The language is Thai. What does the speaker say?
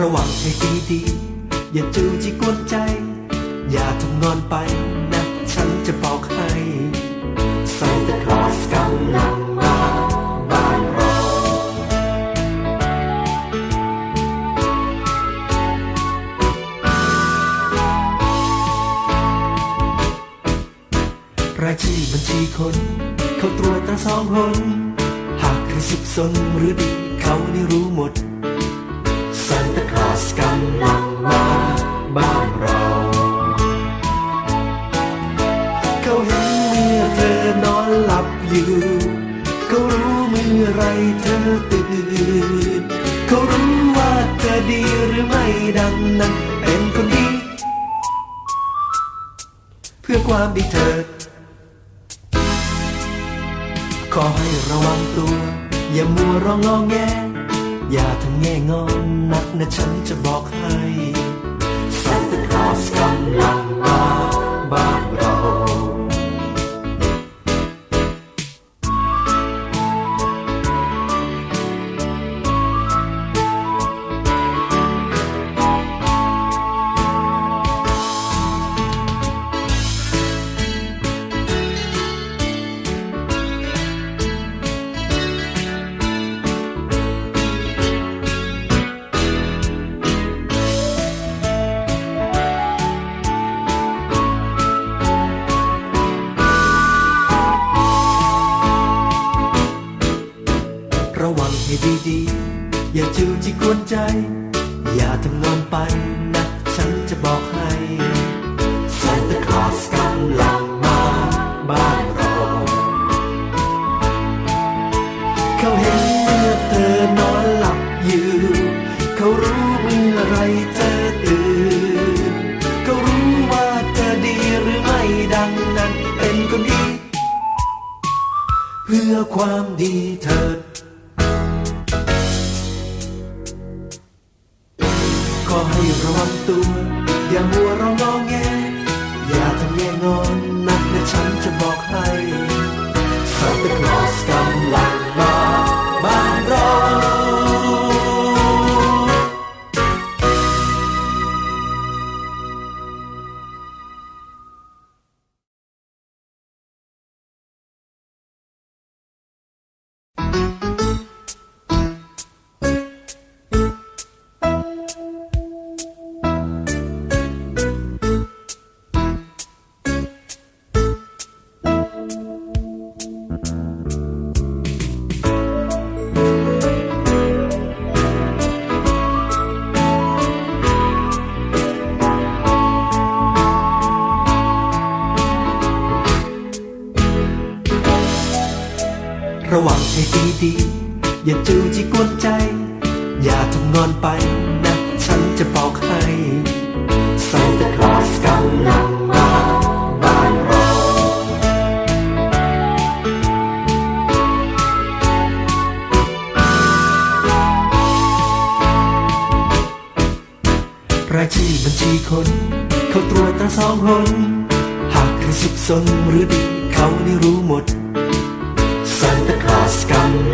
ระวังให้ดีดีๆ อย่าจูจีกวนใจ อย่าทำงอนไปนะ ฉันจะบอกให้ซานตาคลอสกำลังมาบ้านเรารายชื่อบัญชีคน เขาตรวจตราสองคน หากใครสุขสนหรือดีเขานี่รู้หมด สกำลังมาบ้านเรา เขาเห็นเมื่อเธอนอนหลับอยู่ เขารู้เมื่อไรเธอตื่น เขารู้ว่าเธอดีหรือไม่ดังนั้น เป็นคนดี เพื่อความดีเถิดขอให้ระวังตัว อย่ามัวร้องงอแง อย่าทำแง่งอนนักนะฉันจะบอกให้ Santa Claus กำลังมาบ้าน ให้ดีๆ อย่าจูจีกวนใจ อย่าทำงอนไปนะ ฉันจะบอกให้ซานตาคลอสกำลังมาบ้านเราเขาเห็นเมื่อเธอนอนหลับอยู่ เขารู้เมื่อไรเธอตื่น เขารู้ว่าเธอดีหรือไม่ดังนั้นเป็นคนดี เพื่อความดีเถิด ร ระวังให้ดีดีๆ อย่าจูจีกวนใจ อย่าทำงอนไปนะ ฉันจะบอกให้ซานตาคลอสกำลังมาบ้านเรารายชื่อบัญชีคน เขาตรวจตราสองคน หากใครสุขสนหรือดี เขานี่รู้หมด Scum.